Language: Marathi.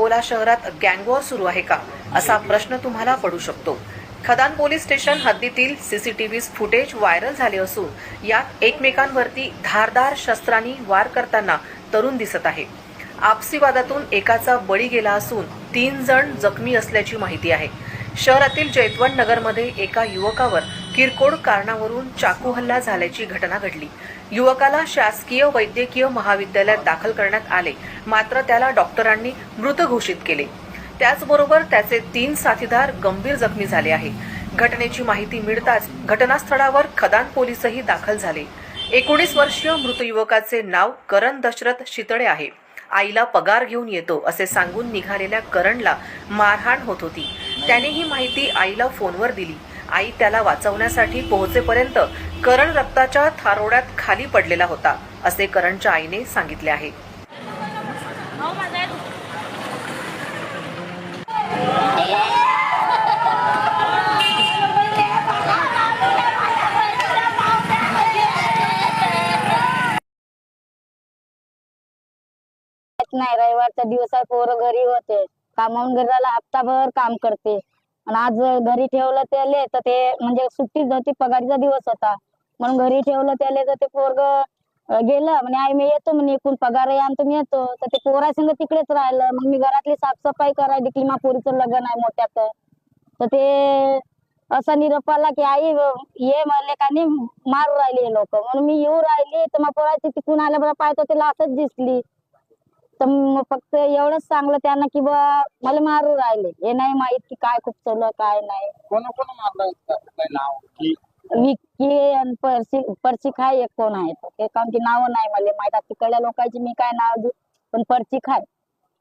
अकोला शहरात गँगवॉर सुरू आहे का? असा प्रश्न तुम्हाला पडू शकतो. खदान पोलीस स्टेशन हद्दीतील सीसीटीव्ही फुटेज व्हायरल झाले असून यात एकमेकांवरती धारदार शस्त्रांनी वार करताना तरुण दिसत आहे. आपसी वादातून एकाचा बळी गेला असून तीन जण जखमी असल्याची माहिती आहे. शहरातील जैतवन नगरमध्ये एका युवकावर किरकोळ कारणावरून चाकू हल्ला झाल्याची घटना घडली. युवकाला शासकीय वैद्यकीय महाविद्यालयात दाखल करण्यात आले. मात्र त्याला डॉक्टरांनी मृत घोषित केले. त्याचबरोबर त्याचे तीन साथीदार गंभीर जखमी झाले आहे. घटनेची माहिती मिळताच घटनास्थळावर खदान पोलीसही दाखल झाले. एकोणीस वर्षीय मृत युवकाचे नाव करण दशरथ शितळे आहे. आईला पगार घेऊन येतो असे सांगून निघालेल्या करणला मारहाण होत होती. त्याने ही माहिती आईला फोनवर दिली. आई त्याला वाचवण्यासाठी पोहोचेपर्यंत करण रक्ताच्या थारोड्यात खाली पडलेला होता असे करणच्या आईने सांगितले आहे. नाही रविवारचा दिवस आहे पोरं घरी होते. कामावून घरी राहिला हप्ताभर काम करते. आणि आज घरी ठेवलं त्याले तर ते म्हणजे सुट्टीच होती पगारीचा दिवस होता. म्हणून घरी ठेवलं त्याले तर ते पोरग गेलं. म्हणे आई मी येतो. म्हणे इकडून पगार आणतो तुम्ही येतो. तर ते पोरासंग तिकडेच राहिलं. मग मी घरातली साफसफाई करायला की मा पोरीचं लग्न आहे मोठ्यात. तर ते असा निरोप आला की आई ये म्हणले का नाही मारू राहिली लोक. म्हणून मी येऊ राहिली. तर मग पोराची तिकून आल्या पाहतो ते लाशच दिसली. तर मग फक्त एवढंच सांगलं त्यांना की बा मला मारू राहिले. हे नाही माहीत की काय खूप चवलं काय नाही. कोण कोण मारलं इतकं? काय नाव? की विक्की आणि परशी परशिक हाय एक कोण आहे. ते काउंची नावं नाही मला माहीत. आता तिकडल्या लोकांची मी काय नाव देऊ पण परशिक हाय